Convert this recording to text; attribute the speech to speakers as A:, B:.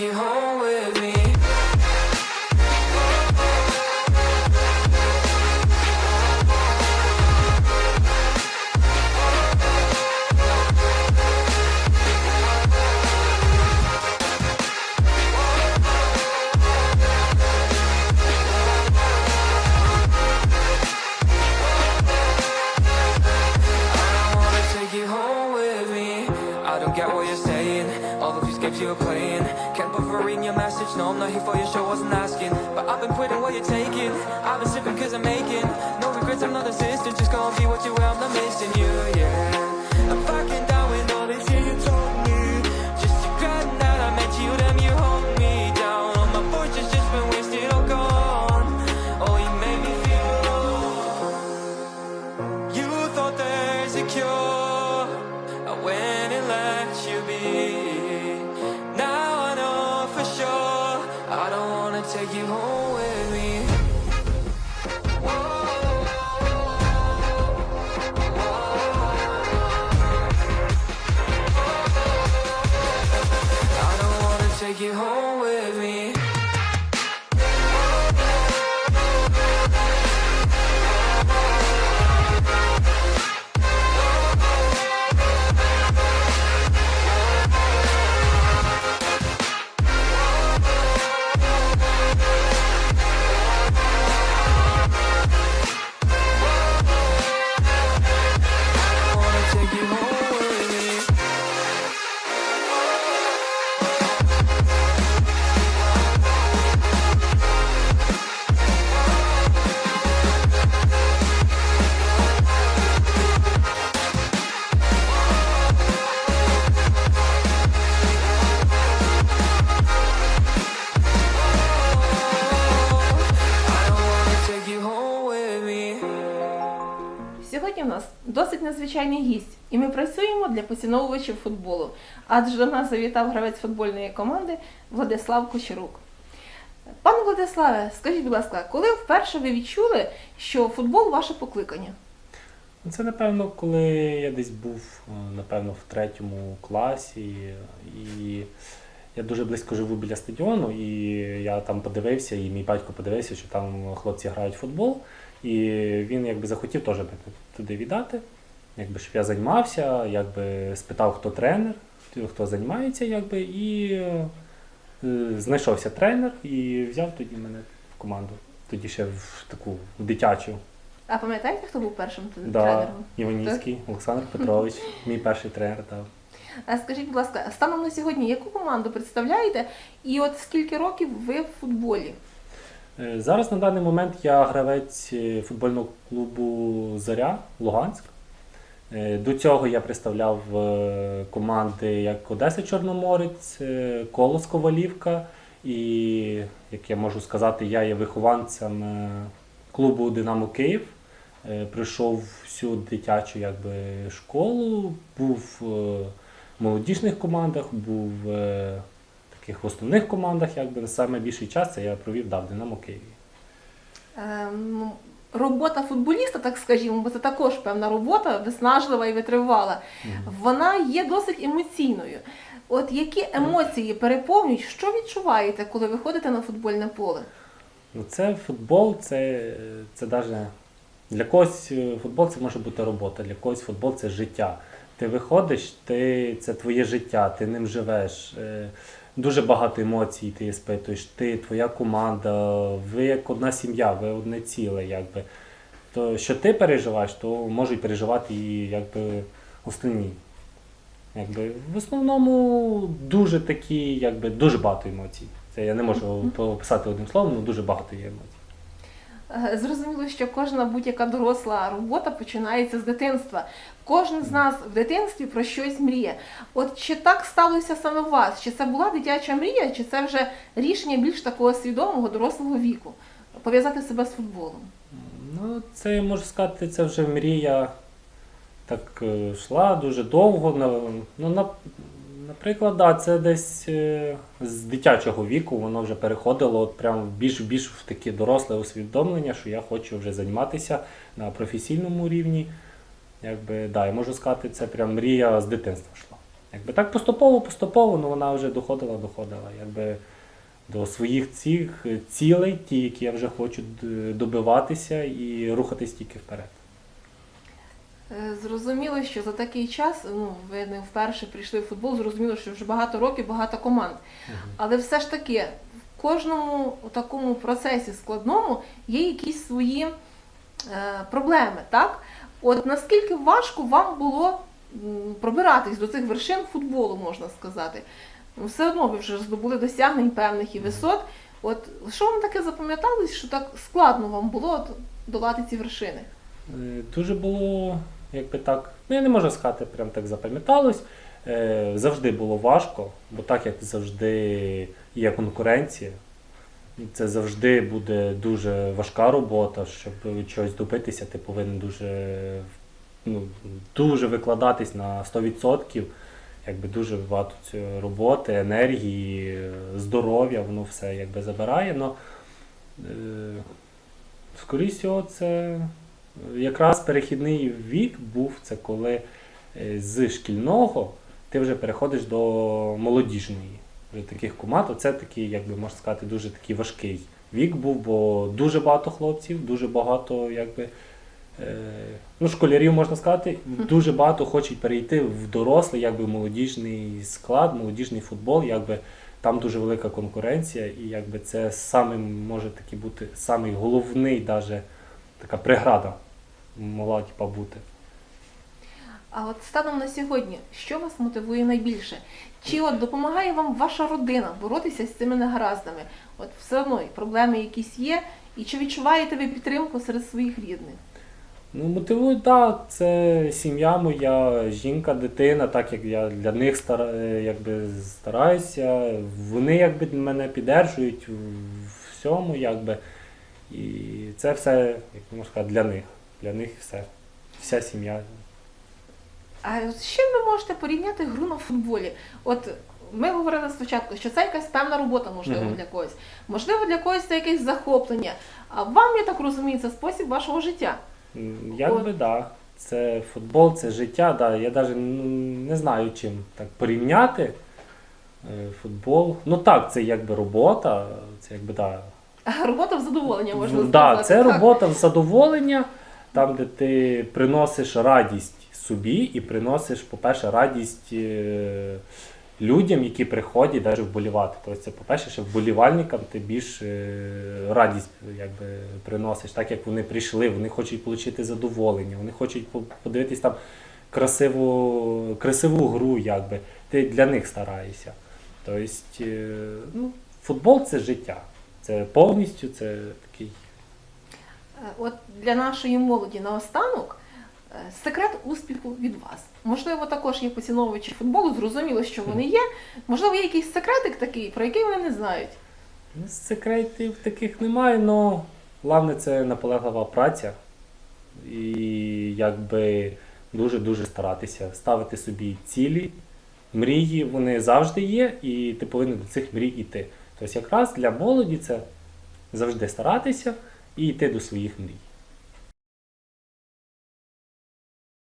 A: you you home with me. I don't get what you're saying. All of these games you're playing reading your message, no, I'm not here for your show, wasn't asking. But I've been putting what you're taking. I've been sipping cause I'm making. No regrets, I'm not assistant, just gonna be what you were, I'm not missing you, yeah. I'm fucking with me.
B: Сьогодні в нас досить незвичайний гість, і ми працюємо для поціновувачів футболу. Адже до нас завітав гравець футбольної команди Владислав Кочерук. Пане Владиславе, скажіть, будь ласка, коли вперше ви відчули, що футбол ваше покликання?
C: Це напевно, коли я десь був, е, напевно, в третьому класі, і я дуже близько живу біля стадіону, і я там подивився, і мій батько подивився, що там хлопці грають в футбол. І він якби захотів теж мене туди віддати, якби щоб я займався, якби спитав, хто тренер, хто займається, якби, і е, знайшовся тренер і взяв тоді мене в команду. Тоді ще в таку в дитячу.
B: А пам'ятаєте, хто був першим т-
C: Да,
B: тренером?
C: Іванівський Олександр Петрович, мій перший тренер. Так.
B: А скажіть, будь ласка, станом на сьогодні, яку команду представляєте? І от скільки років ви в футболі?
C: Е, Зараз на даний момент я гравець е, футбольного клубу Заря Луганськ. Е, До цього я представляв команди як Одеса Чорноморець, Колос Ковалівка. І, як я можу сказати, я є вихованцем клубу Динамо Київ. Прийшов всю дитячу якби, школу, був в молодіжних командах, був таких основних командах, якби саме більший час це я провів да, в Динамо Києві.
B: Ем, робота футболіста, так скажімо, бо це також певна робота, виснажлива і витривала. Вона є досить емоційною. От які емоції переповнюють, що відчуваєте, коли виходите на футбольне поле?
C: Ну, це футбол, це, це даже для когось е, футбол це може бути робота, для когось футбол це життя. Ти виходиш, ти, це твоє життя, ти ним живеш. Дуже багато емоцій ти спитуєш, ти, твоя команда, ви як одна сім'я, ви одне ціле. Якби. То, що ти переживаєш, то можуть переживати і якби, остальні. Якби, в основному дуже такі, якби, дуже багато емоцій. Це я не можу описати одним словом, але дуже багато є емоцій.
B: Е, Зрозуміло, що кожна будь-яка доросла робота починається з дитинства. Кожен з нас в дитинстві про щось мріє. От чи так сталося саме у вас? Чи це була дитяча мрія, чи це вже рішення більш такого свідомого дорослого віку? Пов'язати себе з футболом?
C: Ну, це можу сказати, це вже мрія так е, йшла дуже довго. Ну, на, наприклад, да, це десь е, з дитячого віку воно вже переходило от прям більш більш в таке доросле усвідомлення, що я хочу вже займатися на професійному рівні. Якби, да, я можу сказати, це прям мрія з дитинства йшла. Якби так поступово, поступово, ну вона вже доходила, доходила. Якби до своїх цих цілей, ті, які я вже хочу добиватися і рухатись тільки вперед.
B: Е, Зрозуміло, що за такий час, ну ви не вперше прийшли в футбол, зрозуміло, що вже багато років, багато команд. Але все ж таки в кожному такому процесі складному є якісь свої е, проблеми, так? От наскільки важко вам було пробиратись до цих вершин футболу, можна сказати? ну, все одно ви вже здобули досягнень певних і висот. От що вам таке запам'яталось, що так складно вам було долати ці вершини?
C: Е, Дуже було, якби так, ну я не можу сказати, прям так запам'яталось. Е, Завжди було важко, бо так як завжди є конкуренція, це завжди буде дуже важка робота, щоб чогось добитися, ти повинен дуже, ну, дуже викладатись на 100%, якби дуже багато цієї роботи, енергії, здоров'я, воно все якби забирає. Но, е, скоріше це якраз перехідний вік був це коли е, з шкільного ти вже переходиш до молодіжної вже таких команд. Оце такий, як би можна сказати, дуже такий важкий вік був, бо дуже багато хлопців, дуже багато якби. е, Ну, школярів можна сказати, дуже багато хочуть перейти в дорослий, якби молодіжний склад, молодіжний футбол, якби там дуже велика конкуренція, і якби це саме може такий бути самий головний, даже така преграда могла типа, бути.
B: А от станом на сьогодні, що вас мотивує найбільше? Чи от допомагає вам ваша родина боротися з цими негараздами? От все одно проблеми якісь є, і чи відчуваєте ви підтримку серед своїх рідних?
C: Ну, мотивую, так, це сім'я моя, жінка, дитина, так як я для них стара, е, якби стараюся. Вони якби мене піддержують в всьому, якби. І це все, як можна сказати, для них. Для них все. Вся сім'я.
B: А з чим ви можете порівняти гру на футболі? От ми говорили спочатку, що це якась певна робота, можливо,
C: Мгм.
B: для когось. Можливо, для когось це якесь захоплення. А вам, я так розумію, це спосіб вашого життя.
C: М, Якби так. Да. Це футбол, це життя. Да. Я навіть не знаю, чим так порівняти. Е, Футбол. Ну так, це якби робота, це якби да,
B: А робота в задоволення, можна
C: Ну,
B: сказати.
C: да, це
B: так.
C: робота в задоволення, там, де ти приносиш радість собі і приносиш, по-перше, радість е, людям, які приходять навіть вболівати. Тобто це, по-перше, ще вболівальникам ти більш е, радість якби, приносиш, так як вони прийшли, вони хочуть отримати задоволення, вони хочуть по- подивитись там красиву, красиву гру, якби. ти для них стараєшся. Тобто, е, ну, футбол це життя. Це повністю це такий.
B: Е, От для нашої молоді наостанок е, секрет успіху від вас. Можливо, також є поціновувачі футболу, зрозуміло, що вони є. Можливо, є якийсь секретик такий, про який вони не знають.
C: Ну, секретів таких немає, але головне це наполеглива праця. І якби дуже-дуже старатися ставити собі цілі, мрії, вони завжди є, і ти повинен до цих мрій йти. Тобто якраз для молоді це завжди старатися і йти до своїх мрій.